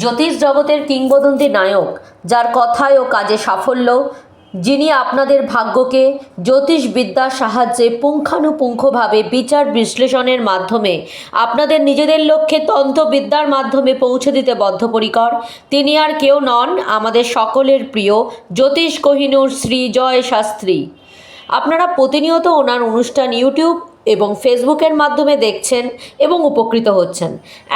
জ্যোতিষ জগতের কিংবদন্তি নায়ক, যার কথায় ও কাজে সাফল্য, যিনি আপনাদের ভাগ্যকে জ্যোতিষবিদ্যার সাহায্যে পুঙ্খানুপুঙ্খভাবে বিচার বিশ্লেষণের মাধ্যমে আপনাদের নিজেদের লক্ষ্যে তন্ত্রবিদ্যার মাধ্যমে পৌঁছে দিতে বদ্ধপরিকর, তিনি আর কেউ নন আমাদের সকলের প্রিয় জ্যোতিষ কোহিনূর শ্রী জয় শাস্ত্রী। আপনারা প্রতিনিয়ত ওনার অনুষ্ঠান ইউটিউব এবং ফেসবুকের মাধ্যমে দেখছেন এবং উপকৃত হচ্ছেন।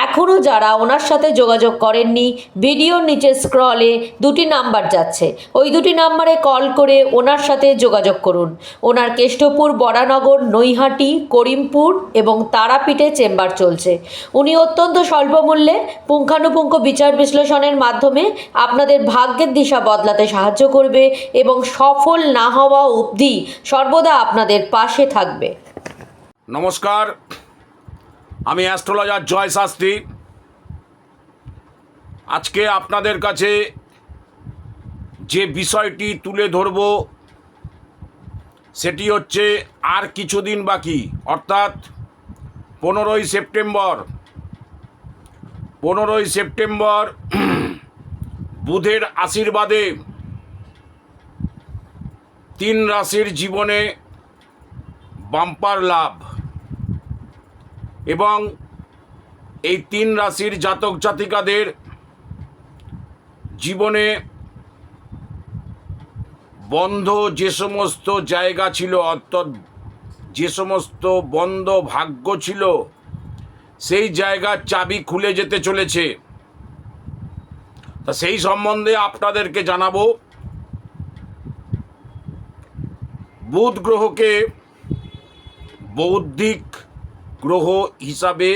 এখনও যারা ওনার সাথে যোগাযোগ করেননি, ভিডিওর নিচে স্ক্রলে দুটি নাম্বার যাচ্ছে। ওই দুটি নাম্বারে কল করে ওনার সাথে যোগাযোগ করুন। ওনার কেষ্টপুর, বরানগর, নৈহাটি, করিমপুর এবং তারাপীঠে চেম্বার চলছে। উনি অত্যন্ত স্বল্প মূল্যে পুঙ্খানুপুঙ্খ বিচার বিশ্লেষণের মাধ্যমে আপনাদের ভাগ্যের দিশা বদলাতে সাহায্য করবে এবং সফল না হওয়া অবধি সর্বদা আপনাদের পাশে থাকবে। নমস্কার, আমি অ্যাস্ট্রোলজার জয় শাস্ত্রী। আজকে আপনাদের কাছে যে বিষয়টি তুলে ধরব, সেটি হচ্ছে আর কিছুদিন বাকি, অর্থাৎ পনেরোই সেপ্টেম্বর। পনেরোই সেপ্টেম্বর বুধের আশীর্বাদে তিন রাশির জীবনে বাম্পার লাভ। এবং এই তিন রাশির জাতক জাতিকাদের জীবনে বন্ধ যে সমস্ত জায়গা ছিল, অর্থাৎ যে সমস্ত বন্ধ ভাগ্য ছিল, সেই জায়গার চাবি খুলে যেতে চলেছে। তা সেই সম্বন্ধে আপনাদেরকে জানাব। বুধ গ্রহকে বৌদ্ধিক গ্রহ হিসাবে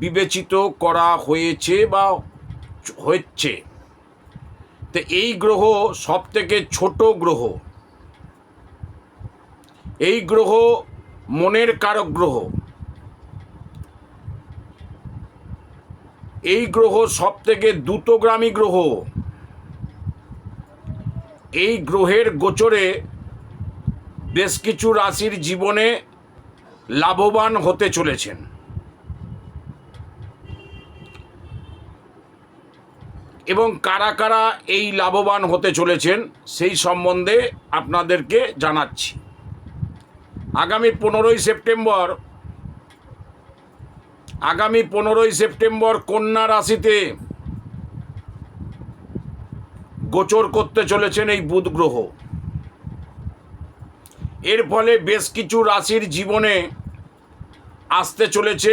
বিবেচিত করা হয়েছে বা হচ্ছে তো এই গ্রহ সব থেকে ছোট গ্রহ। এই গ্রহ মনের কারক গ্রহ। এই গ্রহ সব থেকে দ্রুতগ্রামী গ্রহ। এই গ্রহের গোচরে বেশ কিছু রাশির জীবনে লাভবান হতে চলেছেন। এবং কারা কারা এই লাভবান হতে চলেছেন, সেই সম্বন্ধে আপনাদেরকে জানাচ্ছি। আগামী পনেরোই সেপ্টেম্বর, আগামী পনেরোই সেপ্টেম্বর কন্যা রাশিতে গোচর করতে চলেছেন এই বুধ গ্রহ। এর ফলে বেশ কিছু রাশির জীবনে আসতে চলেছে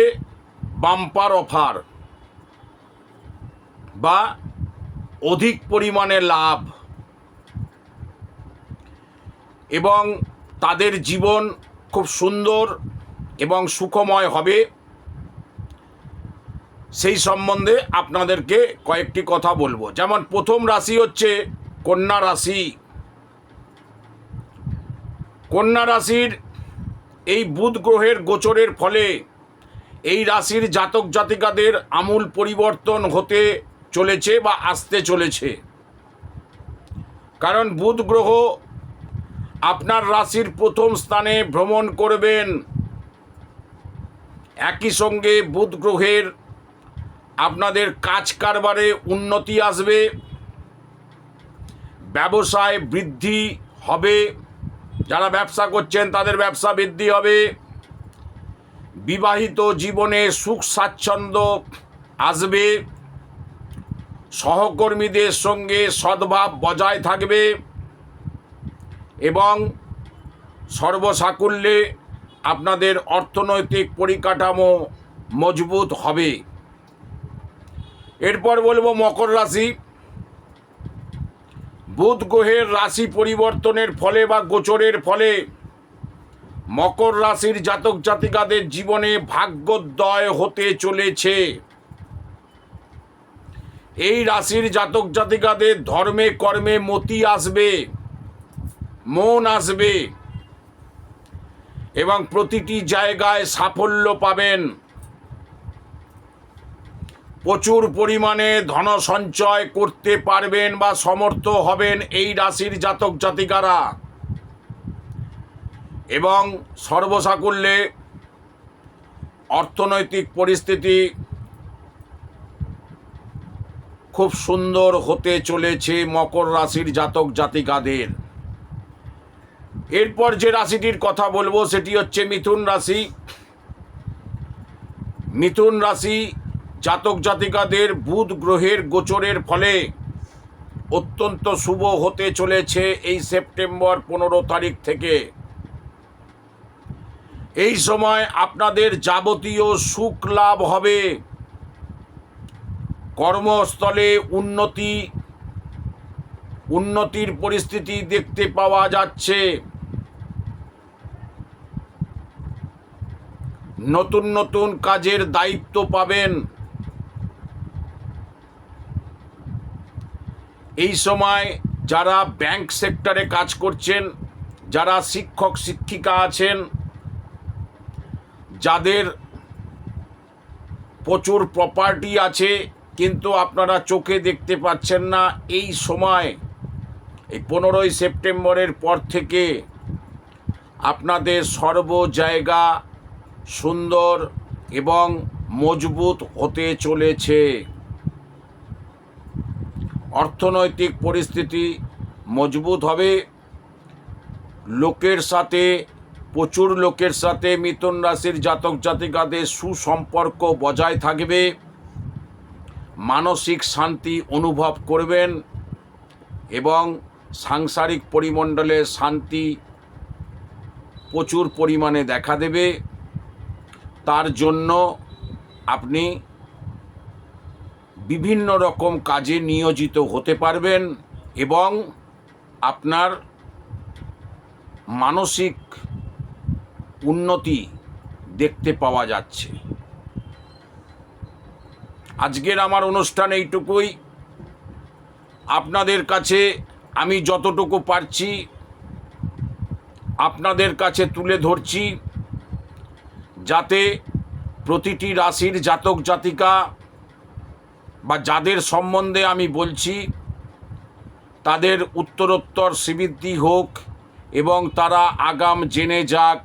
বাম্পার অফার বা অধিক পরিমাণে লাভ। এবং তাদের জীবন খুব সুন্দর এবং সুখময় হবে। সেই সম্বন্ধে আপনাদেরকে কয়েকটি কথা বলব। যেমন প্রথম রাশি হচ্ছে কন্যা রাশি। কন্যা রাশির এই বুধ গ্রহের গোচরের ফলে এই রাশির জাতক জাতিকাদের আমূল পরিবর্তন হতে চলেছে বা আসতে চলেছে। কারণ বুধ গ্রহ আপনার রাশির প্রথম স্থানে ভ্রমণ করবেন। একই সঙ্গে বুধ গ্রহের আপনাদের কাজ কারবারে উন্নতি আসবে, ব্যবসায় বৃদ্ধি হবে। যারা ব্যবসা করছেন, তাদের ব্যবসা বৃদ্ধি হবে। বিবাহিত জীবনে সুখ স্বাচ্ছন্দ্য আসবে। সহকর্মীদের সঙ্গে সদ্ভাব বজায় থাকবে এবং সর্বসাকুল্যে আপনাদের অর্থনৈতিক পরিকাঠামো মজবুত হবে। এরপর বলব মকর রাশি। বুধ গ্রহের রাশি পরিবর্তনের ফলে বা গোচরের ফলে মকর রাশির জাতক জাতিকাদের জীবনে ভাগ্যোদয় হতে চলেছে। এই রাশির জাতক জাতিকাদের ধর্মে, কর্মে মতি আসবে, মন আসবে এবং প্রতিটি জায়গায় সাফল্য পাবেন। প্রচুর পরিমাণে ধন সঞ্চয় করতে পারবেন বা সমর্থ হবেন এই রাশির জাতক জাতিকারা। এবং সর্বসাকুল্যে অর্থনৈতিক পরিস্থিতি খুব সুন্দর হতে চলেছে মকর রাশির জাতক জাতিকাদের। এরপর যে রাশিটির কথা বলব সেটি হচ্ছে মিথুন রাশি। মিথুন রাশি জাতক জাতিকাদের বুধ গ্রহের গোচরের ফলে অত্যন্ত শুভ হতে চলেছে এই সেপ্টেম্বর পনেরো তারিখ থেকে। এই সময় আপনাদের যাবতীয় সুখ লাভ হবে। কর্মস্থলে উন্নতি, উন্নতির পরিস্থিতি দেখতে পাওয়া যাচ্ছে। নতুন নতুন কাজের দায়িত্ব পাবেন। এই সময় যারা ব্যাংক সেক্টরে কাজ করছেন, যারা শিক্ষক, শিক্ষিকা আছেন, যাদের প্রচুর প্রপার্টি আছে, কিন্তু আপনারা চোখে দেখতে পাচ্ছেন না, এই সময়, এই পনেরোই সেপ্টেম্বরের পর থেকে আপনাদের সর্ব জায়গা সুন্দর এবং মজবুত হতে চলেছে। অর্থনৈতিক পরিস্থিতি মজবুত হবে। লোকের সাথে, প্রচুর লোকের সাথে মিথুন রাশির জাতক জাতিকাদের সুসম্পর্ক বজায় থাকবে। মানসিক শান্তি অনুভব করবেন এবং সাংসারিক পরিমণ্ডলে শান্তি প্রচুর পরিমাণে দেখা দেবে। তার জন্য আপনি বিভিন্ন রকম কাজে নিয়োজিত হতে পারবেন এবং আপনার মানসিক উন্নতি দেখতে পাওয়া যাচ্ছে। আজকের আমার অনুষ্ঠান এইটুকুই। আপনাদের কাছে আমি যতটুকু পারছি আপনাদের কাছে তুলে ধরছি যাতে প্রতিটি রাশির জাতক জাতিকা বা যাদের সম্বন্ধে আমি বলছি, তাদের উত্তরোত্তর শ্রীবৃদ্ধি হোক এবং তারা আগাম জেনে যাক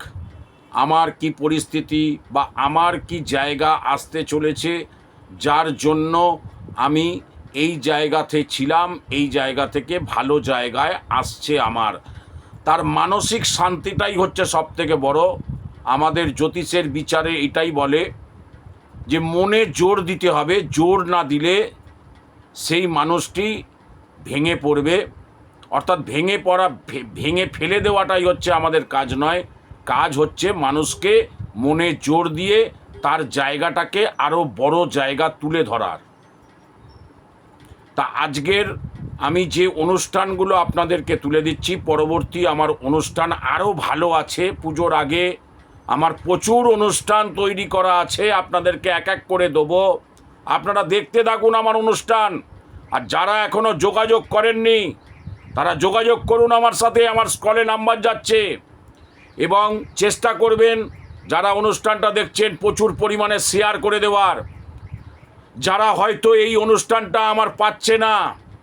আমার কি পরিস্থিতি বা আমার কি জায়গা আসতে চলেছে, যার জন্য আমি এই জায়গাতে ছিলাম, এই জায়গা থেকে ভালো জায়গায় আসছে আমার। তার মানসিক শান্তিটাই হচ্ছে সব থেকে বড়। আমাদের জ্যোতিষের বিচারে এটাই বলে যে মনে জোর দিতে হবে, জোর না দিলে সেই মানুষটি ভেঙে পড়বে। অর্থাৎ ভেঙে পড়া ভেঙে ফেলে দেওয়াটাই হচ্ছে আমাদের কাজ নয়। কাজ হচ্ছে মানুষকে মনে জোর দিয়ে তার জায়গাটাকে আরও বড় জায়গা তুলে ধরার। তা আজকের আমি যে অনুষ্ঠানগুলো আপনাদেরকে তুলে দিচ্ছি, পরবর্তী আমার অনুষ্ঠান আরও ভালো আছে। পুজোর আগে আমার প্রচুর অনুষ্ঠান তৈরি করা আছে, আপনাদেরকে এক এক করে দেবো। আপনারা দেখতে থাকুন আমার অনুষ্ঠান। আর যারা এখনও যোগাযোগ করেননি, তারা যোগাযোগ করুন আমার সাথে, আমার স্কলে নাম্বার যাচ্ছে। এবং চেষ্টা করবেন যারা অনুষ্ঠানটা দেখছেন প্রচুর পরিমাণে শেয়ার করে দেওয়ার। যারা হয়তো এই অনুষ্ঠানটা আমার পাচ্ছে না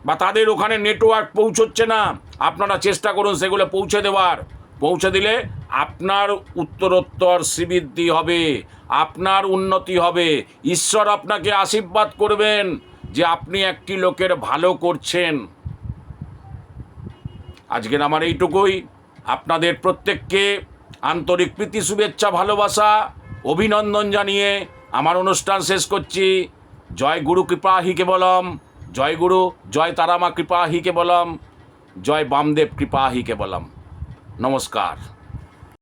বা তাদের ওখানে নেটওয়ার্ক পৌঁছচ্ছে না, আপনারা চেষ্টা করুন সেগুলো পৌঁছে দেওয়ার। পৌঁছে দিলে আপনার উত্তরোত্তর শ্রীবৃদ্ধি হবে, আপনার উন্নতি হবে। ঈশ্বর আপনাকে আশীর্বাদ করবেন যে আপনি একটি লোকের ভালো করছেন। আজকের আমার এইটুকুই। আপনাদের প্রত্যেককে আন্তরিক প্রীতি, শুভেচ্ছা, ভালোবাসা, অভিনন্দন জানিয়ে আমার অনুষ্ঠান শেষ করছি। জয় গুরু, কৃপা হি কেবলম। জয় গুরু, জয় তারামা, কৃপা হি কেবলম। জয় বামদেব, কৃপা হি কেবলম। নমস্কার।